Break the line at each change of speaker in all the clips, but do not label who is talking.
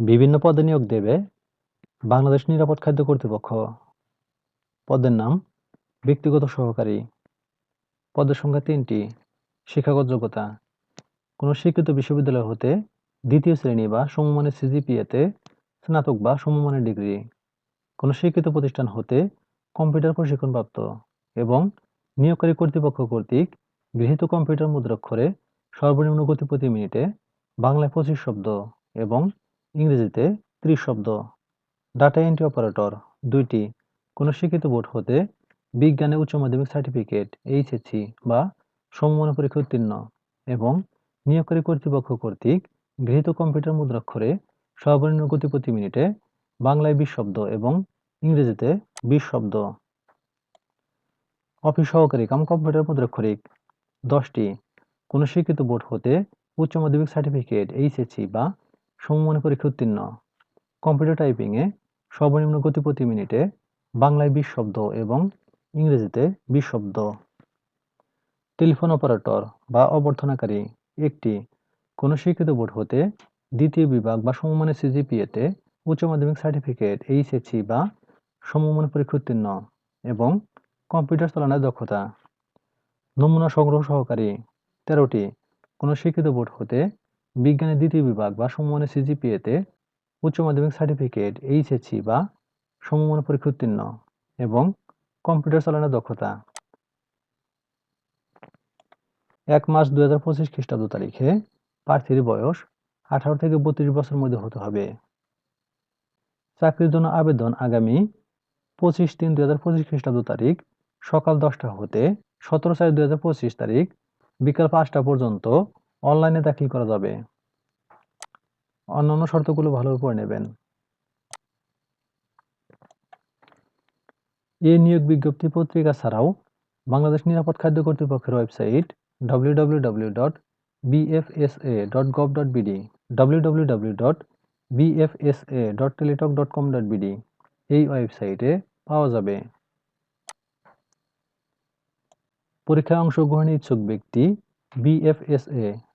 বিভিন্ন পদে নিয়োগ দেবে বাংলাদেশ নিরাপদ খাদ্য কর্তৃপক্ষ। পদের নাম ব্যক্তিগত সহকারী। পদের সংখ্যা তিনটি, শিক্ষাগত যোগ্যতা। কোনো শিক্ষিত বিশ্ববিদ্যালয় হতে দ্বিতীয় শ্রেণি বা সমমানের সিজিপিএতে স্নাতক বা সমমানের ডিগ্রি। কোনো শিক্ষিত প্রতিষ্ঠান হতে কম্পিউটার প্রশিক্ষণপ্রাপ্ত এবং নিয়োগকারী কর্তৃপক্ষ কর্তৃক গৃহীত কম্পিউটার মুদ্রাক্ষরে সর্বনিম্ন গতি প্রতি মিনিটে বাংলায় পঁচিশ শব্দ এবং ইংরেজিতে ত্রিশ শব্দ। ডাটা এন্ট্রি অপারেটর দুইটি। কোনো শিক্ষিত বোর্ড হতে বিজ্ঞানে উচ্চ মাধ্যমিক সার্টিফিকেট এইচএসসি বা সমমানের পরীক্ষা উত্তীর্ণ এবং নিয়োগকারী কর্তৃপক্ষ কর্তৃক গৃহীত কম্পিউটার মুদ্রাক্ষরে সর্বনিম্ন গতি প্রতি মিনিটে বাংলায় বিশ শব্দ এবং ইংরেজিতে বিশ শব্দ। অফিস সহকারী কাম কম্পিউটার মুদ্রাক্ষরিক দশটি। কোনো শিক্ষিত বোর্ড হতে উচ্চ মাধ্যমিক সার্টিফিকেট এইচএসসি বা সমমানের পরীক্ষা উত্তীর্ণ। কম্পিউটার টাইপিংয়ে সর্বনিম্ন গতি প্রতি মিনিটে বাংলায় বিশ শব্দ এবং ইংরেজিতে বিশ শব্দ। টেলিফোন অপারেটর বা অবর্ধনাকারী একটি কোনো শিক্ষিত বোর্ড হতে দ্বিতীয় বিভাগ বা সমমানের সিজিপিএতে উচ্চ মাধ্যমিক সার্টিফিকেট এইচএসসি বা সমমান পরীক্ষা উত্তীর্ণ এবং কম্পিউটার চালানোর দক্ষতা। নমুনা সংগ্রহ সহকারী তেরোটি কোনো শিক্ষিত বোর্ড হতে বিজ্ঞানের দ্বিতীয় বিভাগ বা সমমানের সিজিপিএতে উচ্চ মাধ্যমিক সার্টিফিকেট এইচএসসি বা সমমান পরীক্ষা উত্তীর্ণ এবং কম্পিউটার চালানোর দক্ষতা। এক মাস দুই হাজার পঁচিশ খ্রিস্টাব্দ তারিখে প্রার্থীর বয়স আঠারো থেকে বত্রিশ বছর মধ্যে হতে হবে। চাকরির জন্য আবেদন আগামী পঁচিশ তিন দুই হাজার পঁচিশ খ্রিস্টাব্দ তারিখ সকাল দশটা হতে সতেরো চার দুই হাজার পঁচিশ তারিখ বিকাল পাঁচটা পর্যন্ত অনলাইনে দাখিল করা যাবে। অন্যান্য শর্তগুলো ভালো পড়ে নেবেন। এই নিয়োগ বিজ্ঞপ্তি পত্রিকা ছাড়াও বাংলাদেশ নিরাপদ খাদ্য কর্তৃপক্ষের ওয়েবসাইট www.bfsa.gov.bd www.bfsa.teletalk.com.bd এই ওয়েবসাইটে পাওয়া যাবে। পরীক্ষায় অংশগ্রহণে ইচ্ছুক ব্যক্তি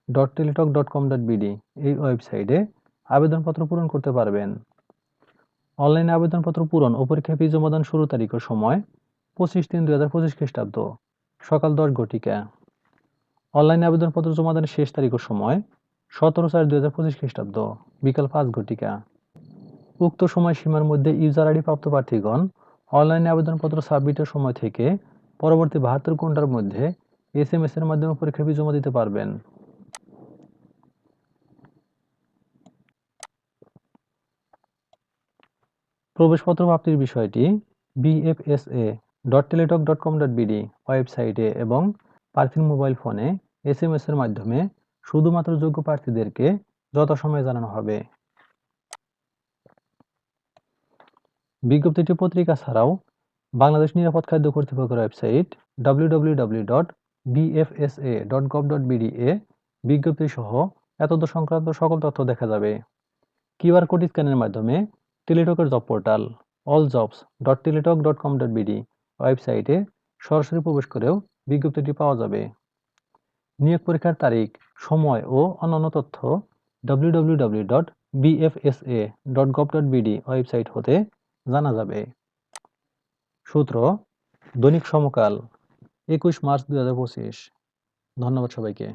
bfsa.teletalk.com.bd এই ওয়েবসাইটে আবেদনপত্র পূরণ করতে পারবেন। অনলাইনে আবেদনপত্র পূরণ ও পরীক্ষা ফি জমাদান শুরু তারিখ ও সময় পঁচিশ তিন দুই হাজার পঁচিশ খ্রিস্টাব্দ, সকাল দশ ঘটিকা। অনলাইনে আবেদনপত্র জমাদানের শেষ তারিখ ও সময় সতেরো চার দুই হাজার পঁচিশ খ্রিস্টাব্দ, বিকাল পাঁচ ঘটিকা। উক্ত সময়সীমার মধ্যে ইউজার আইডি প্রাপ্ত প্রার্থীগণ অনলাইনে আবেদনপত্র সাবমিটের সময় থেকে পরবর্তী বাহাত্তর ঘণ্টার মধ্যে এস এম এস এর মাধ্যমে পরীক্ষা ফি জমা দিতে পারবেন। প্রবেশপত্র প্রাপ্তির বিষয়টি BFSA dot Teletalk dot com dot BD ওয়েবসাইটে এবং প্রার্থীর মোবাইল ফোনে এস এম এর মাধ্যমে শুধুমাত্র যোগ্য প্রার্থীদেরকে যথাসময়ে জানানো হবে। বিজ্ঞপ্তিটি পত্রিকা ছাড়াও বাংলাদেশ নিরাপদ খাদ্য কর্তৃপক্ষের ওয়েবসাইট www.bfsa.gov.bd এ বিজ্ঞপ্তি সহ এতদ সংক্রান্ত সকল তথ্য দেখা যাবে। কিউআর কোড স্ক্যানের মাধ্যমে টেলিটকের job portal all jobs dot Teletalk dot com dot BD ওয়েবসাইটে সরাসরি প্রবেশ করেও বিজ্ঞপ্তিটি পাওয়া যাবে। নিয়োগ পরীক্ষার তারিখ, সময় ও অন্যান্য তথ্য www.bfsa.gov.bd ওয়েবসাইট হতে জানা যাবে। সূত্র, দৈনিক সমকাল, একুশ মার্চ দুই ধন্যবাদ সবাইকে।